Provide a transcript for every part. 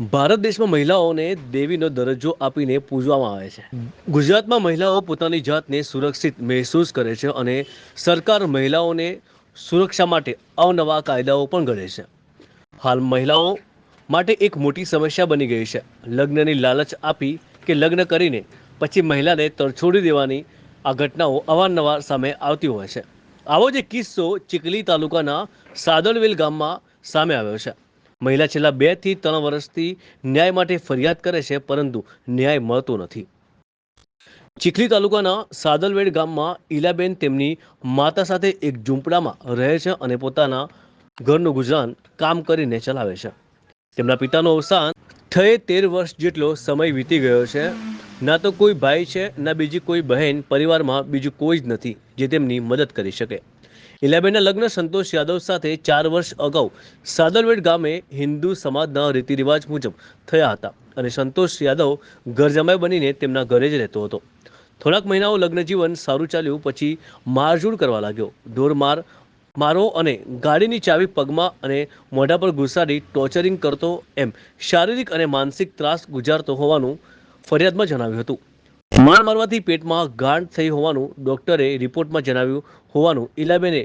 ભારત દેશમાં મહિલાઓને દેવીનો દરજ્જો આપીને પૂજવામાં આવે છે. ગુજરાતમાં મહિલાઓ પોતાની જાતને સુરક્ષિત મહેસૂસ કરે છે અને સરકાર મહિલાઓને સુરક્ષા માટે અવનવા કાયદાઓ પણ ઘડે છે. હાલ મહિલાઓ માટે એક મોટી સમસ્યા બની ગઈ છે. લગ્નની લાલચ આપી કે લગ્ન કરીને પછી મહિલાને તરછોડી દેવાની આ ઘટનાઓ અવારનવાર સામે આવતી હોય છે. આવો જ કિસ્સો ચીખલી તાલુકાના સાદલવેલ ગામમાં સામે આવ્યો છે. મહિલા છેલ્લા બેથી ત્રણ વર્ષથી ન્યાય માટે ફરિયાદ કરે છે, પરંતુ ન્યાય મળતો નથી. ચીખલી તાલુકાના સાદલવેડ ગામમાં ઈલાબેન તેમની માતા સાથે એક ઝૂંપડામાં રહે છે અને પોતાના ઘરનું ગુજરાન કામ કરીને ચલાવે છે. તેમના પિતાનું અવસાન થયે તેર વર્ષ જેટલો સમય વીતી ગયો છે. ના તો કોઈ ભાઈ છે, ના બીજી કોઈ બહેન પરિવારમાં બીજું કોઈ જ નથી, જે તેમની મદદ કરી શકે. ઇલાબેનના લગ્ન સંતોષ યાદવ સાથે ચાર વર્ષ અગાઉ સાદલવેડ ગામે હિન્દુ સમાજના રીતિરિવાજ મુજબ થયા હતા અને સંતોષ યાદવ ઘર જમાઈ બનીને તેમના ઘરે જ રહેતો હતો. થોડાક મહિનાઓ લગ્ન જીવન સારું ચાલ્યું, પછી મારઝૂડ કરવા લાગ્યો. ઢોરમાર મારો અને ગાડીની ચાવી પગમાં અને મોઢા પર ઘુસાડી ટોર્ચરિંગ કરતો એમ શારીરિક અને માનસિક ત્રાસ ગુજારતો હોવાનું ફરિયાદમાં જણાવ્યું હતું. માર મારવાથી પેટમાં ગાંઠ થઈ હોવાનું ડોક્ટરે રિપોર્ટમાં જણાવ્યું હોવાનું ઇલાબેને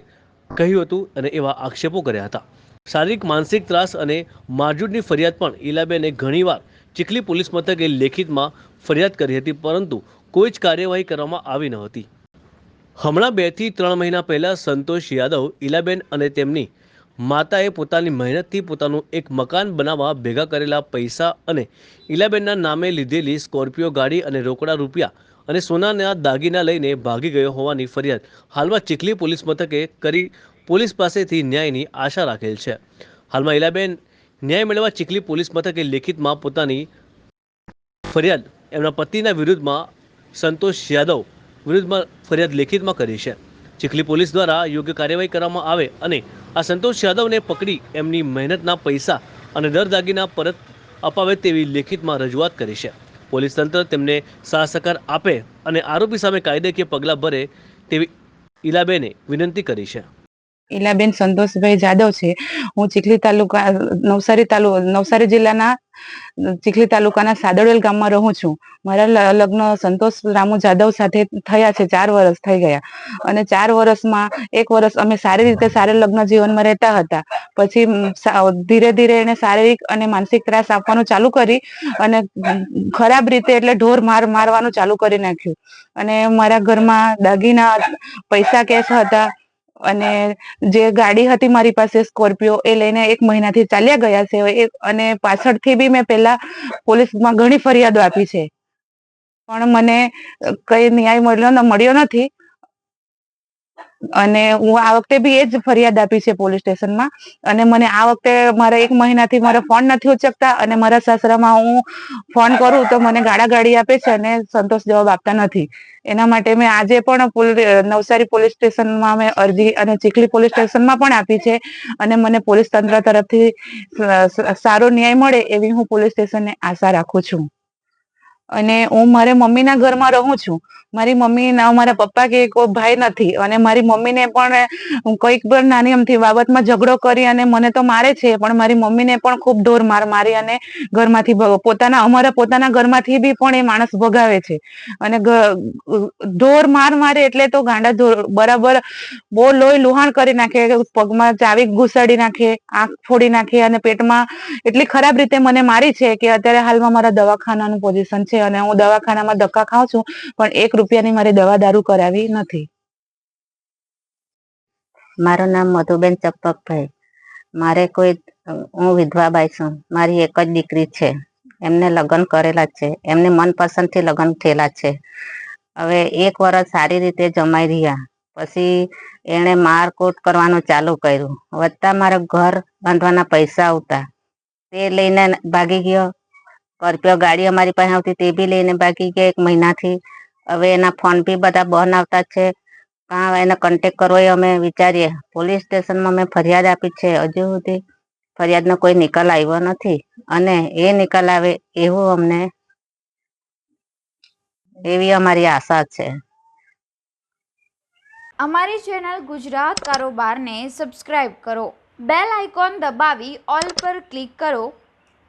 કહ્યું હતું અને એવા આક્ષેપો કર્યા હતા. શારીરિક, માનસિક ત્રાસ અને મારઝૂડની ફરિયાદ પણ ઇલાબેને ઘણીવાર ચીખલી પોલીસ મથકે લેખિતમાં ફરિયાદ કરી હતી, પરંતુ કોઈ જ કાર્યવાહી કરવામાં આવી ન હતી. હમણાં બેથી ત્રણ મહિના પહેલાં સંતોષ યાદવ ઇલાબેન અને તેમની માતાએ પોતાની મહેનતથી પોતાનું એક મકાન બનાવવા ભેગા કરેલા પૈસા અને ઇલાબેનના નામે લીધેલી સ્કોર્પિયો ગાડી અને રોકડા રૂપિયા અને સોનાના દાગીના લઈને ભાગી ગયો હોવાની ફરિયાદ હાલમાં ચીખલી પોલીસ મથકે કરી પોલીસ પાસેથી ન્યાયની આશા રાખેલ છે. હાલમાં ઇલાબેન ન્યાય મેળવવા ચીખલી પોલીસ મથકે લેખિતમાં પોતાની ફરિયાદ એમના પતિના વિરુદ્ધમાં સંતોષ યાદવ વિરુદ્ધમાં ફરિયાદ લેખિતમાં કરી છે. ચીખલી પોલીસ દ્વારા યોગ્ય કાર્યવાહી કરવામાં આવે અને આ સંતોષ યાદવને પકડી એમની મહેનતના પૈસા અને દર દાગીના પરત અપાવે તેવી લેખિતમાં રજૂઆત કરી છે. પોલીસ તંત્ર તેમને સાહસકાર આપે અને આરોપી સામે કાયદેકીય પગલાં ભરે તેવી ઇલાબેને વિનંતી કરી છે. ઈલાબેન સંતોષભાઈ જાદવ છે. હું ચીખલી તાલુકા, નવસારી તાલુ, નવસારી જિલ્લાના, ચીખલી તાલુકાના સાદડવેલ ગામમાં રહું છું. મારા લગ્ન સંતોષ રામુ જાદવ સાથે થયા છે, ચાર વર્ષ થઈ ગયા. અને ચાર વર્ષમાં એક વર્ષ અમે સારી રીતે સારા લગ્ન જીવનમાં રહેતા હતા. પછી ધીરે ધીરે એને શારીરિક અને માનસિક ત્રાસ આપવાનું ચાલુ કરી અને ખરાબ રીતે એટલે ઢોર માર, મારવાનું ચાલુ કરી નાખ્યું. અને મારા ઘરમાં દાગીના, પૈસા કેશ હતા. અને જે ગાડી હતી મારી પાસે સ્કોર્પિયો, એ લઈને એક મહિનાથી ચાલ્યા ગયા છે. અને પાછળથી બી મેં પેલા પોલીસમાં ઘણી ફરિયાદો આપી છે. પણ મને કઈ ન્યાય મળ્યો મળ્યો નથી. અને હું આ વખતે બી એ જ ફરિયાદ આપી છે પોલીસ સ્ટેશનમાં. અને મને આ વખતે મારા એક મહિનાથી મારો ફોન નથી ઉચકતા અને મારા સાસરામાં હું ફોન કરું તો મને ગાળા ગાડી આપે છે અને સંતોષ જવાબ આપતા નથી. એના માટે મેં આજે પણ નવસારી પોલીસ સ્ટેશનમાં મેં અરજી અને ચીખલી પોલીસ સ્ટેશનમાં પણ આપી છે. અને મને પોલીસ તંત્ર તરફથી સારો ન્યાય મળે એવી હું પોલીસ સ્ટેશનને આશા રાખું છું. અને હું મારે મમ્મીના ઘરમાં રહું છું. મારી મમ્મી ના મારા પપ્પા કે કોઈ ભાઈ નથી. અને મારી મમ્મીને પણ કોઈક પણ નાની અમથી બાબતમાં ઝઘડો કરી અને મને તો મારે છે, પણ મારી મમ્મીને પણ ખૂબ ઢોર માર મારી અને ઘરમાંથી પોતાના, અમારા પોતાના ઘરમાંથી બી પણ એ માણસ ભગાવે છે. અને ઢોર માર મારે એટલે તો ગાંડા ઢોર, બરાબર બહુ લોહી લુહાણ કરી નાખે, પગમાં ચાવી ઘુસાડી નાખે, આંખ ફોડી નાખે અને પેટમાં એટલી ખરાબ રીતે મને મારી છે કે અત્યારે હાલમાં મારા દવાખાનાનું પોઝિશન છે. અને હું દવાખાનામાં ધક્કા ખાઉં છું, પણ એક રૂપિયાની મારી દવા દારૂ કરાવી નથી. મારું નામ મધુબેન ચપ્પકભાઈ મારે કોઈ, હું વિધવા બાઈ છું. મારી એક જ દીકરી છે. એમને લગ્ન કરેલા છે. એમને મનપસંદથી લગ્ન થયેલા છે. હવે એક વર્ષ સારી રીતે જમાઈ રહ્યા. પછી એણે મારકોટ કરવાનું ચાલુ કર્યું. વધતા મારા ઘર બાંધવાના પૈસા આવતા. તે લઈને ભાગી ગયો. સ્કોર્પિયો ગાડી અમારી પાસે આવતી તે બી લઈને ભાગી ગયા એક મહિનાથી. હવે એના ફોન બી બધા બંધ આવતા છે. કાં એને કોન્ટેક કરવો એ અમે વિચારીએ. પોલીસ સ્ટેશનમાં મેં ફરિયાદ આપી છે હજુ સુધી. ફરિયાદનો કોઈ નિકાલ આવ્યો નથી. અને એ નિકાલ આવે એવું અમને, એવી અમારી આશા છે. અમારી ચેનલ ગુજરાત કારોબારને સબસ્ક્રાઇબ કરો. બેલ આઇકોન દબાવી, ઓલ પર ક્લિક કરો.